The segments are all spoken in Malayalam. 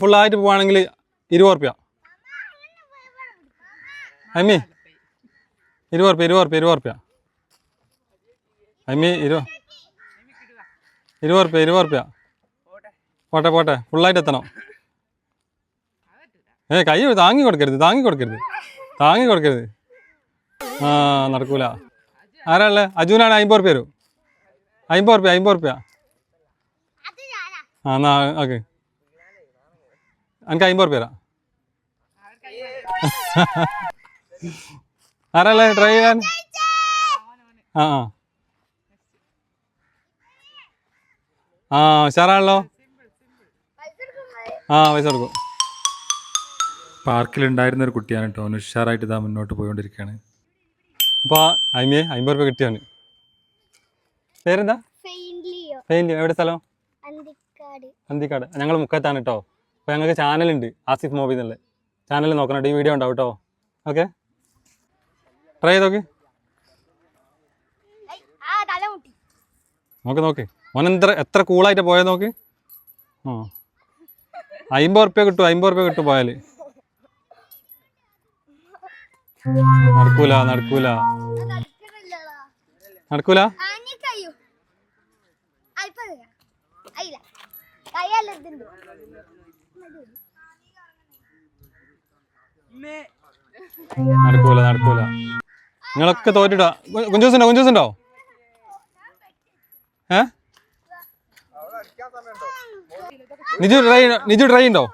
ഫുള്ളായിട്ട് പോവാണെങ്കിൽ ഇരുപത് റുപ്യ അമ്മി ഇരുപത് റുപ്യ ഇരുപത് റുപ്യ ഇരുപത് റുപ്യ അമ്മി ഇരുപത് ഇരുപത് റുപ്യ ഇരുപത് റുപ്യ പോട്ടെ പോട്ടെ ഫുള്ളായിട്ട് എത്തണം. ഏ കൈ താങ്ങി കൊടുക്കരുത് താങ്ങി കൊടുക്കരുത് താങ്ങി കൊടുക്കരുത്. ആ നടക്കൂല. ആരാ ഉള്ളത് അജുനാണ് അമ്പത് റുപ്യ വരും. അമ്പത് റുപ്യ അമ്പത് റുപ്യ ആ എന്നാ ഓക്കെ എനിക്ക് അമ്പത് റുപ്യ തരാം. ആരല്ലേ ട്രൈ ചെയ്യാൻ. ആ ആ. ആ ഉഷാറാണല്ലോ. ആ പൈസ കൊടുക്കും. പാർക്കിലുണ്ടായിരുന്ന ഒരു കുട്ടിയാണ് കേട്ടോ. അവന് ഉഷാറായിട്ട് ഇതാ മുന്നോട്ട് പോയിക്കൊണ്ടിരിക്കുകയാണ്. അപ്പോൾ അയിമയെ അമ്പത് രൂപ കിട്ടിയാണ് പേരെന്താ? ഫെയിൻലിയോ എവിടെ സ്ഥലം? അന്തിക്കാട്. ഞങ്ങൾ മുക്കത്താണ് കേട്ടോ. അപ്പോൾ ഞങ്ങൾക്ക് ചാനലുണ്ട് ആസിഫ് മൂവി എന്നുള്ള ചാനൽ നോക്കണം ഈ വീഡിയോ ഉണ്ടാവും കേട്ടോ ഓക്കെ ട്രൈ ചെയ്ത് നോക്ക്. നോക്കി നോക്ക്. ഓൻ എത്ര കൂളായിട്ട് പോയത് നോക്ക്. ആ. അമ്പത് റുപ്യ കിട്ടും അമ്പത് റുപ്യ കിട്ടും പോയാൽ നടക്കൂല നടക്കൂല. നടക്കൂല? നടക്കൂല നടക്കൂല നിങ്ങളൊക്കെ തോറ്റിട്ടാ കുഞ്ചൂസുണ്ടോ കുഞ്ചൂസുണ്ടോ ഏ നിജു ട്രൈ നിജു ട്രൈ ഉണ്ടോ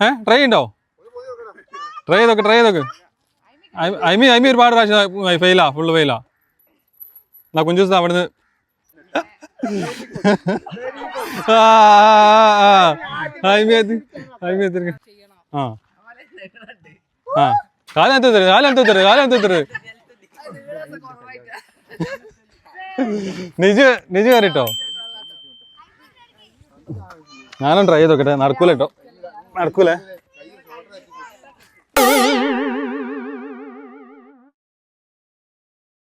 ഏ ട്രൈ ഉണ്ടോ ട്രൈ ചെയ്തോക്ക് ട്രൈ ചെയ്തോക്ക് ഐ- ഐമി ഐമി ഒരുപാട് പ്രാവശ്യം ഫെയിലാ ഫുള്ള് ഫെയിലാ എന്നാ കുഞ്ചൂസ് അവിടുന്ന് ആ, ആ, കാലം നിജു നിജു കയറിട്ടോ? ഞാനും ട്രൈ ചെയ്ത് നോക്കട്ടെ നടക്കൂല കേട്ടോ. നടക്കൂലേ.